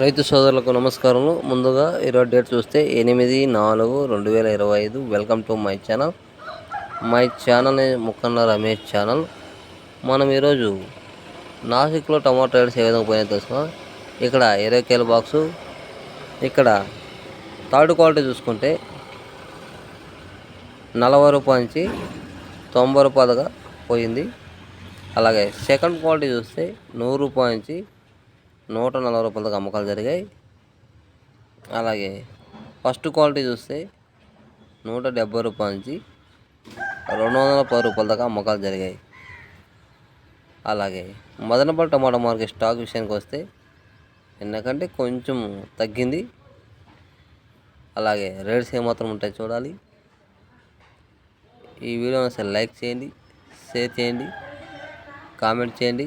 రైతు సోదరులకు నమస్కారము ముందుగా ఈరోజు డేట్ చూస్తే ఎనిమిది నాలుగు రెండు వేల ఇరవై ఐదు. Welcome to my channel my channel Mukkanna Ramesh channel మనం ఈరోజు నాసిక్లో టమాటో రేట్స్ ఏ విధంగా పోయినా తెలుసుకున్నాం ఇక్కడ ఇరవై కేల బాక్సు ఇక్కడ థర్డ్ క్వాలిటీ చూసుకుంటే నలభై రూపాయల నుంచి తొంభై రూపాయలుగా పోయింది. అలాగే సెకండ్ క్వాలిటీ చూస్తే నూరు రూపాయల నుంచి నూట నలభై రూపాయలకు దాకా అమ్మకాలు జరిగాయి. అలాగే ఫస్ట్ క్వాలిటీ చూస్తే నూట డెబ్బై రూపాయల నుంచి రెండు వందల పది రూపాయల దాకా అమ్మకాలు జరిగాయి. అలాగే మదనపల్లి టమాటా మార్కెట్ స్టాక్ విషయానికి వస్తే ఎందుకంటే కొంచెం తగ్గింది. అలాగే రేట్స్ ఏమాత్రం ఉంటాయి చూడాలి. ఈ వీడియోని అసలు లైక్ చేయండి షేర్ చేయండి కామెంట్ చేయండి.